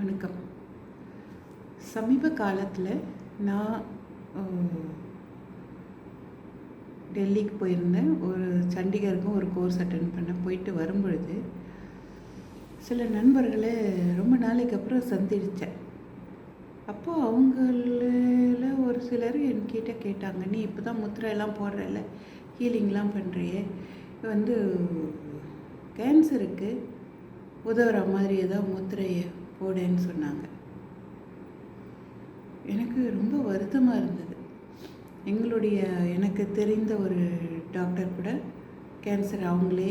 வணக்கம். சமீப காலத்தில் நான் டெல்லிக்கு போயிருந்தேன். ஒரு சண்டிகருக்கும் ஒரு கோர்ஸ் அட்டன் பண்ண போயிட்டு வரும்பொழுது சில நண்பர்களை ரொம்ப நாளைக்கு அப்புறம் சந்திச்சேன். அப்போது அவங்கள ஒரு சிலர் என்கிட்ட கேட்டாங்க நீ இப்போ தான் முத்திரையெல்லாம் போடுறல ஹீலிங்லாம் பண்ணுறியே வந்து கேன்சருக்கு உதவுற மாதிரி ஏதாவது முத்திரையை போடேன்னு சொன்னாங்க. எனக்கு ரொம்ப வருத்தமாக இருந்தது. எங்களுடைய எனக்கு தெரிந்த ஒரு டாக்டர் கூட கேன்சர் அவங்களே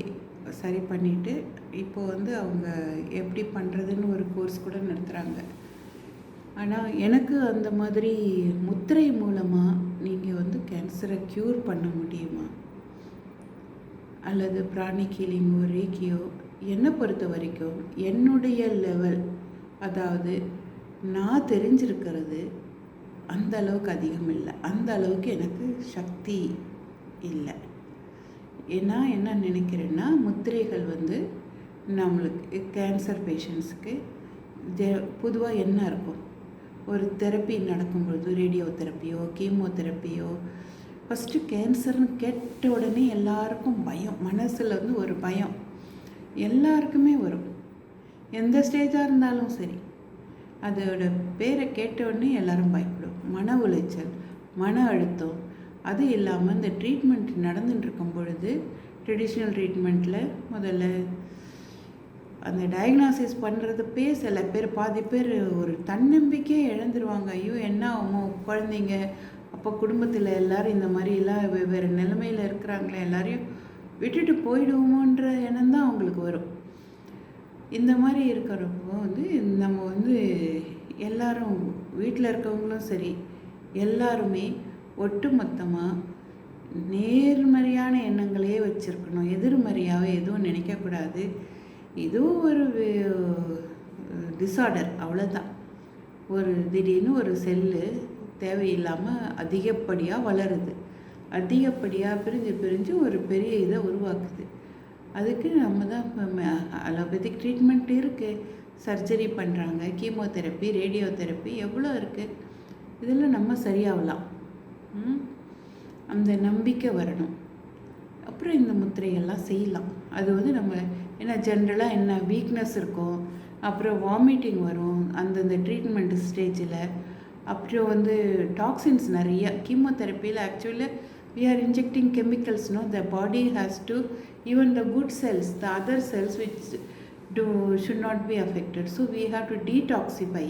சரி பண்ணிட்டு இப்போ வந்து அவங்க எப்படி பண்ணுறதுன்னு ஒரு கோர்ஸ் கூட நடத்துகிறாங்க ஆனால் எனக்கு அந்த மாதிரி முத்திரை மூலமாக நீங்கள் வந்து கேன்சரை க்யூர் பண்ண முடியுமா? அல்லது பிராணிக் ஹீலிங்கோ ரேக்கியோ என்னை பொறுத்த வரைக்கும் என்னுடைய லெவல் அதாவது நான் தெரிஞ்சிருக்கிறது அந்த அளவுக்கு அதிகம் இல்லை. அந்த அளவுக்கு எனக்கு சக்தி இல்லை. ஏன்னா என்ன நினைக்கிறேன்னா முத்திரைகள் வந்து நம்மளுக்கு கேன்சர் பேஷண்ட்ஸுக்கு பொதுவாக என்ன இருக்கும்? ஒரு தெரப்பி நடக்கும்பொழுது ரேடியோ தெரப்பியோ கீமோ தெரப்பியோ ஃபஸ்ட்டு கேன்சர்னு கேட்ட உடனே எல்லாருக்கும் பயம். மனசில் வந்து ஒரு பயம். எல்லாருக்குமே வரும். எந்த ஸ்டேஜாக இருந்தாலும் சரி அதோட பேரை கேட்டவுடனே எல்லாரும் பயப்படும். மன உளைச்சல் மன அழுத்தம் அது இல்லாமல் இந்த ட்ரீட்மெண்ட் நடந்துட்டுருக்கும் பொழுது ட்ரெடிஷ்னல் ட்ரீட்மெண்ட்டில் முதல்ல அந்த டயக்னாசிஸ் பண்ணுறதுப்பே சில பேர் பாதி பேர் ஒரு தன்னம்பிக்கையே இழந்துருவாங்க. ஐயோ என்ன ஆகுமோ குழந்தைங்க அப்போ குடும்பத்தில் எல்லோரும் இந்த மாதிரிலாம் வெவ்வேறு நிலைமையில் இருக்கிறாங்களே எல்லாரையும் விட்டுட்டு போயிடுவோமோன்ற எண்ணம் தான் அவங்களுக்கு வரும். இந்த மாதிரி இருக்கிறப்போ வந்து நம்ம வந்து எல்லாரும் வீட்டில் இருக்கவங்களும் சரி எல்லாருமே ஒட்டுமொத்தமாக நேர்மறையான எண்ணங்களையே வச்சுருக்கணும். எதிர்மறையாகவே எதுவும் நினைக்கக்கூடாது. இதுவும் ஒரு டிஸார்டர் அவ்வளோதான் ஒரு திடீர்னு ஒரு செல்லு தேவையில்லாமல் அதிகப்படியாக வளருது. அதிகப்படியாக பிரிஞ்சு பிரிஞ்சு ஒரு பெரிய இதை உருவாக்குது. அதுக்கு நம்ம தான் அலோபதிக் ட்ரீட்மெண்ட் இருக்குது சர்ஜரி பண்ணுறாங்க கீமோதெரப்பி ரேடியோ தெரப்பி எவ்வளோ இருக்குது இதில் நம்ம சரியாகலாம் அந்த நம்பிக்கை வரணும். அப்புறம் இந்த முத்திரையெல்லாம் செய்யலாம். அது வந்து நம்ம என்ன ஜென்ரலாக என்ன வீக்னஸ் இருக்கும் அப்புறம் வாமிட்டிங் வரும் அந்தந்த ட்ரீட்மெண்ட் ஸ்டேஜில் அப்புறம் வந்து டாக்ஸின்ஸ் நிறைய கீமோதெரப்பியில் actually we are injecting chemicals no the body has to even the good cells the other cells which do should not be affected so we have to detoxify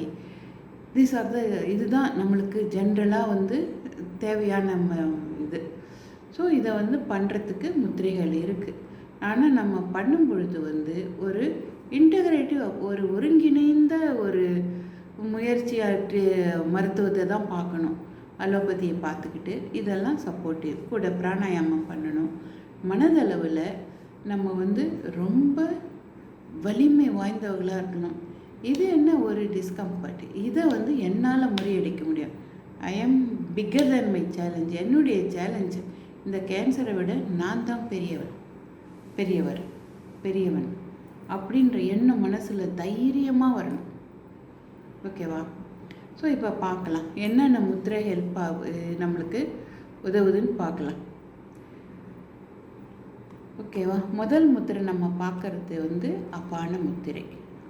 these are the இதுதான் நம்மளுக்கு ஜென்ரலாக வந்து தேவையான நம்ம இது so இதை வந்து பண்ணுறதுக்கு முத்திரைகள் இருக்குது ஆனால் நம்ம பண்ணும் பொழுது வந்து ஒரு இன்டகிரேட்டிவ் ஒரு ஒருங்கிணைந்த ஒரு முயற்சியாற்று மருத்துவத்தை தான் பார்க்கணும் அலோபதியை பார்த்துக்கிட்டு இதெல்லாம் சப்போர்ட்டிவ் கூட பிராணாயாமம் பண்ணணும். மனதளவில் நம்ம வந்து ரொம்ப வலிமை வாய்ந்தவர்களாக இருக்கணும். இது என்ன ஒரு டிஸ்கம்ஃபர்ட் இதை வந்து என்னால் முறியடிக்க முடியும். I'm bigger than my challenge என்னுடைய சேலஞ்ச் இந்த கேன்சரை விட நான் தான் பெரியவர். பெரியவர். பெரியவன். அப்படின்ற எண்ணம் மனசில் தைரியமாக வரணும். ஓகேவா ஸோ இப்போ பார்க்கலாம். என்னென்ன முத்திரை ஹெல்ப் ஆகு நம்மளுக்கு உதவுதுன்னு பார்க்கலாம். ஓகேவா முதல் முத்திரை நம்ம பார்க்கறது வந்து அபான முத்திரை.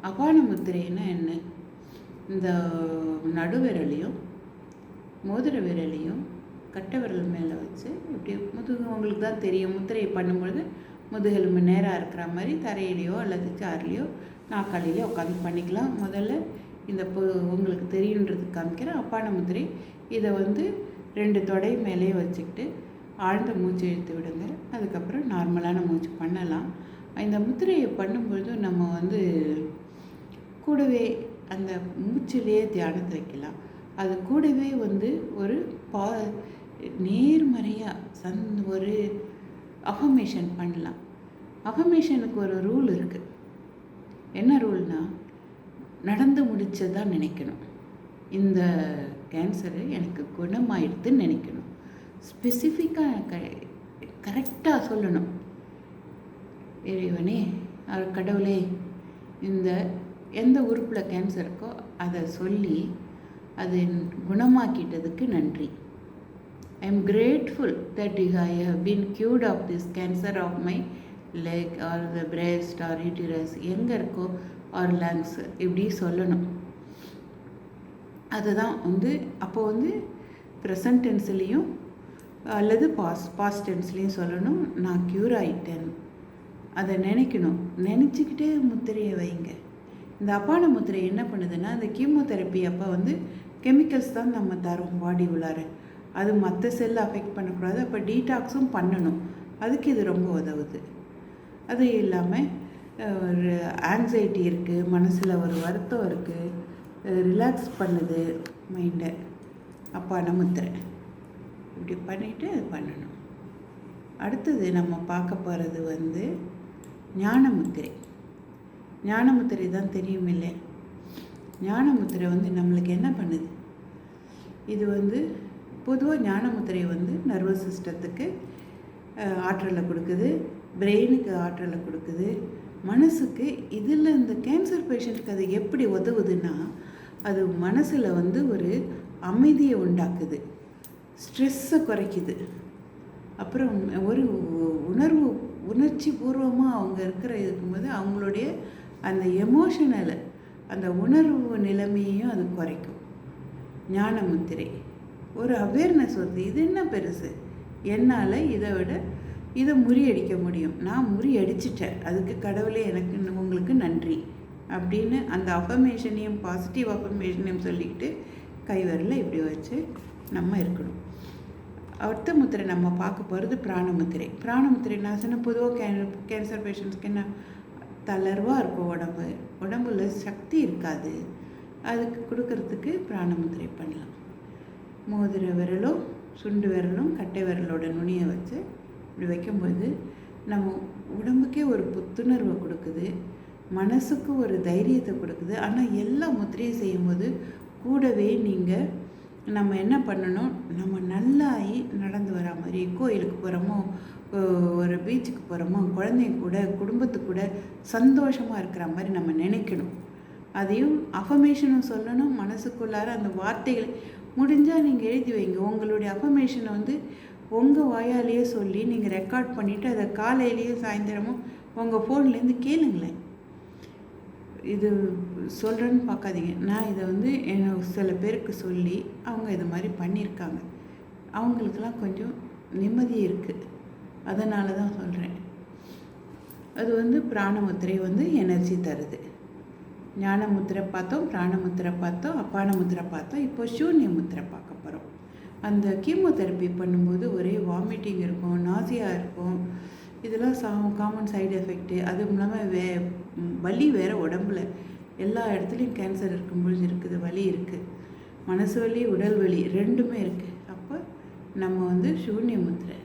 அபான முத்திரைன்னா என்ன? இந்த நடுவிரலையும் மோதிர விரலையும் கட்டை விரல் மேலே வச்சு இப்படி முதுகு உங்களுக்கு தான் தெரியும். முத்திரையை பண்ணும்பொழுது முதுகெலும்பு நேராக இருக்கிற மாதிரி தரையிலையோ அல்லது சேர்லையோ நாக்காளிலையோ உட்காந்து பண்ணிக்கலாம். முதல்ல இந்த உங்களுக்கு தெரியுன்றதுக்கு காமிக்கிறேன். அப்பான முதிரை இதை வந்து ரெண்டு தொடை மேலேயே வச்சுக்கிட்டு ஆழ்ந்த மூச்சு இழுத்து விடுங்க. அதுக்கப்புறம் நார்மலான மூச்சு பண்ணலாம். இந்த முத்திரையை பண்ணும்பொழுது நம்ம வந்து கூடவே அந்த மூச்சிலேயே தியானத்தை வைக்கலாம். அது கூடவே வந்து ஒரு பா நேர்மறையாக சந் ஒரு அஃபமேஷன் பண்ணலாம். அஃபமேஷனுக்கு ஒரு ரூல் இருக்குது என்ன ரூல்னால் நடந்து முடிச்சதாக நினைக்கணும். இந்த கேன்சரு எனக்கு குணமாயிடுதுன்னு நினைக்கணும். ஸ்பெசிஃபிக்காக க கரெக்டாக சொல்லணும். இறைவனே அருள் கடவுளே இந்த எந்த உறுப்பில் கேன்சர் இருக்கோ அதை சொல்லி அது குணமாக்கிட்டதுக்கு நன்றி. I am grateful that I have been cured of this cancer of my leg or the breast or uterus எங்கே இருக்கோ ஆர் லங்ஸ் இப்படி சொல்லணும். அதுதான் வந்து அப்போ வந்து ப்ரெசன்ட் டென்ஸ்லேயும் அல்லது பாஸ் பாஸ்ட் டென்ஸ்லேயும் சொல்லணும். நான் க்யூர் ஆகிட்டேன் அதை நினைக்கணும். நினச்சிக்கிட்டே முத்திரையை வைங்க. இந்த அப்பான முத்திரை என்ன பண்ணுதுன்னா இந்த கீமோதெரப்பி அப்போ வந்து கெமிக்கல்ஸ் தான் நம்ம தரோம் பாடி உள்ளார. அது மற்ற செல்லை அஃபெக்ட் பண்ணக்கூடாது. அப்போ டீடாக்ஸும் பண்ணணும். அதுக்கு இது ரொம்ப உதவுது. அது இல்லாமல் ஒரு ஆங்ஸைட்டி இருக்குது மனசில் ஒரு வருத்தம் இருக்குது ரிலாக்ஸ் பண்ணுது மைண்டை அப்பா முத்திரை இப்படி பண்ணிவிட்டு அது பண்ணணும். அடுத்தது நம்ம பார்க்க போகிறது வந்து ஞானமுத்திரை. ஞானமுத்திரை தான் தெரியும் இல்லை ஞானமுத்திரை வந்து நம்மளுக்கு என்ன பண்ணுது? இது வந்து பொதுவாக ஞானமுத்திரை வந்து நர்வஸ் சிஸ்டத்துக்கு ஆற்றலை கொடுக்குது பிரெயினுக்கு ஆற்றலை கொடுக்குது மனசுக்கு இதில் இந்த கேன்சர் பேஷண்ட்டுக்கு அது எப்படி உதவுதுன்னா அது மனசில் வந்து ஒரு அமைதியை உண்டாக்குது. ஸ்ட்ரெஸ்ஸை குறைக்குது. அப்புறம் ஒரு உணர்வு உணர்ச்சி பூர்வமாக அவங்க இருக்கிற இருக்கும்போது அவங்களுடைய அந்த எமோஷனலை அந்த உணர்வு நிலைமையையும் அது குறைக்கும். ஞான முத்திரை ஒரு அவேர்னஸ் வருது. இது என்ன பெருசு? என்னால் இதை விட இதை முறியடிக்க முடியும். நான் முறியடிச்சிட்டேன் அதுக்கு கடவுளே எனக்கு உங்களுக்கு நன்றி. அப்படின்னு அந்த அஃபர்மேஷனையும் பாசிட்டிவ் அஃபர்மேஷனையும் சொல்லிக்கிட்டு கைவரில் இப்படி வச்சு நம்ம இருக்கணும். அடுத்த முத்திரை நம்ம பார்க்க போகிறது பிராணமுத்திரை பிராணமுத்திரை நான் சொன்ன பொதுவாக கே கேன்சர் பேஷண்ட்ஸ்க்கு என்ன? தளர்வாக இருக்கும் உடம்பு. உடம்புல சக்தி இருக்காது. அதுக்கு கொடுக்கறதுக்கு பிராணமுத்திரை பண்ணலாம். மோதிர விரலும் சுண்டு விரலும் கட்டை விரலோட நுனியை வச்சு இப்படி வைக்கும்போது நம்ம உடம்புக்கே ஒரு புத்துணர்வை கொடுக்குது மனசுக்கு ஒரு தைரியத்தை கொடுக்குது. ஆனால் எல்லா முத்திரையும் செய்யும்போது கூடவே நீங்கள் நம்ம என்ன பண்ணணும்? நம்ம நல்லாயி நடந்து வரா மாதிரி கோயிலுக்கு போகிறோமோ ஒரு பீச்சுக்கு போகிறோமோ குழந்தைங்க கூட குடும்பத்து கூட சந்தோஷமாக இருக்கிற மாதிரி நம்ம நினைக்கணும். அதையும் அஃபமேஷனும் சொல்லணும். மனசுக்குள்ளார அந்த வார்த்தைகளை முடிஞ்சால் நீங்கள் எழுதி வைங்க. உங்களுடைய அஃபமேஷனை வந்து உங்கள் வாயாலேயே சொல்லி நீங்கள் ரெக்கார்ட் பண்ணிவிட்டு அதை காலையிலேயே சாயந்தரமும் உங்கள் ஃபோன்லேருந்து கேளுங்களேன். இது சொல்கிறேன்னு பார்க்காதீங்க. நான் இதை வந்து சில பேருக்கு சொல்லி அவங்க இது மாதிரி பண்ணியிருக்காங்க. அவங்களுக்கெல்லாம் கொஞ்சம் நிம்மதி இருக்குது அதனால தான் சொல்கிறேன் அது வந்து பிராணமுத்திரை வந்து எனர்ஜி தருது. ஞானமுத்திரை பார்த்தோம் பிராணமுத்திரை பார்த்தோம் அப்பான முத்திரை பார்த்தோம். இப்போ சூன்ய முத்திரை பார்க்க போகிறோம் அந்த கீமோதெரப்பி பண்ணும்போது ஒரே வாமிட்டிங் இருக்கும் நாசியாக இருக்கும். இதெல்லாம் சா காமன் சைடு எஃபெக்ட்டு அதுவும் இல்லாமல் வே வலி வேறு உடம்புல. எல்லா இடத்துலையும் கேன்சர் இருக்கும்பொழுது இருக்குது வலி இருக்குது மனசு வலி உடல் வலி ரெண்டுமே இருக்குது அப்போ நம்ம வந்து சூன்ய முத்திரை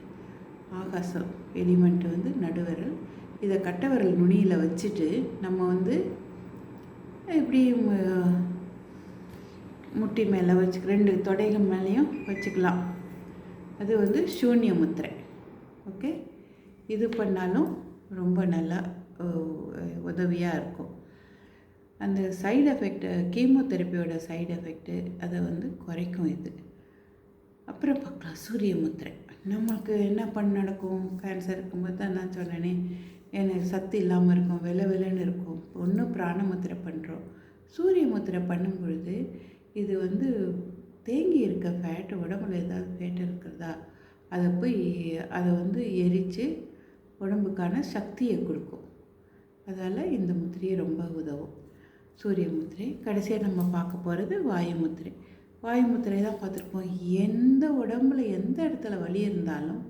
ஆகாசம் எலிமெண்ட் வந்து நடுவரல். இதை கட்டவரல் நுனியில் வச்சுட்டு நம்ம வந்து இப்படி முட்டி மேலே வச்சு ரெண்டு தொடைகள் மேலேயும் வச்சுக்கலாம். அது வந்து சூன்ய முத்திரை. ஓகே? இது பண்ணாலும் ரொம்ப நல்லா உதவியாக இருக்கும். அந்த சைடு எஃபெக்ட்டு கீமோதெரப்பியோட சைடு எஃபெக்ட்டு அதை வந்து குறைக்கும் இது. அப்புறம் பார்க்கலாம் சூரிய முத்திரை. நமக்கு என்ன பண்ண நடக்கும்? கேன்சர் இருக்கும்போது தான் நான் சொன்னேனே எனக்கு சத்து இல்லாமல் இருக்கும் வெலை வெலைன்னு இருக்கும். ஒன்று பிராண முத்திரை பண்ணுறோம் சூரிய முத்திரை பண்ணும் பொழுது இது வந்து தேங்கி இருக்க ஃபேட்டு உடம்புல ஏதாவது ஃபேட் இருக்கிறதா அதை போய் அதை வந்து எரித்து உடம்புக்கான சக்தியை கொடுக்கும். அதால் இந்த முத்திரையை ரொம்ப உதவும். சூரிய முத்திரை. கடைசியாக நம்ம பார்க்க போகிறது வாயு முத்திரை. வாயு முத்திரை தான் பார்த்துருப்போம். எந்த உடம்புல எந்த இடத்துல வலி இருந்தாலும்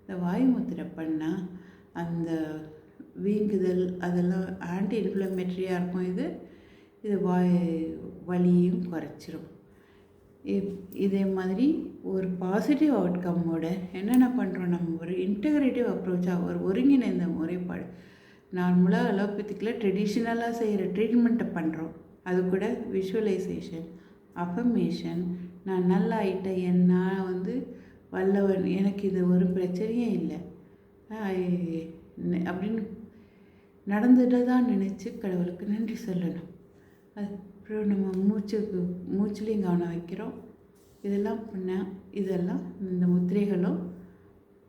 இந்த வாயு முத்திரை பண்ணால் அந்த வீங்குதல் அதெல்லாம் ஆன்டி இன்ஃப்ளமேட்ரியாக இருக்கும் இது. இது வாய் வலியும் குறைச்சிரும். இதே மாதிரி ஒரு பாசிட்டிவ் அவுட்கம்மோட என்னென்ன பண்ணுறோம் நம்ம ஒரு இன்டகிரேட்டிவ் அப்ரோச்சாக ஒரு ஒருங்கிணைந்த முறைப்பாடு. நார்மலாக அலோபதிக்கில் ட்ரெடிஷ்னலாக செய்கிற ட்ரீட்மெண்ட்டை பண்ணுறோம் அது கூட விஷுவலைசேஷன் அஃபர்மேஷன் நான் நல்லா ஆகிட்டேன் என் நான் வந்து வல்லவன் எனக்கு இது ஒரு பிரச்சனையே இல்லை. அப்படின்னு நடந்துட்டு தான் நினச்சி கடவுளுக்கு நன்றி சொல்லணும். அது அப்புறம் நம்ம மூச்சுக்கு மூச்சுலேயும் கவனம் வைக்கிறோம். இதெல்லாம் பண்ணால் இதெல்லாம் இந்த முத்திரைகளும்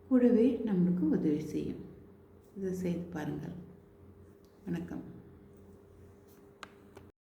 கூடவே நம்மளுக்கு உதவி செய்யும். இதை செய்து பாருங்கள். வணக்கம்.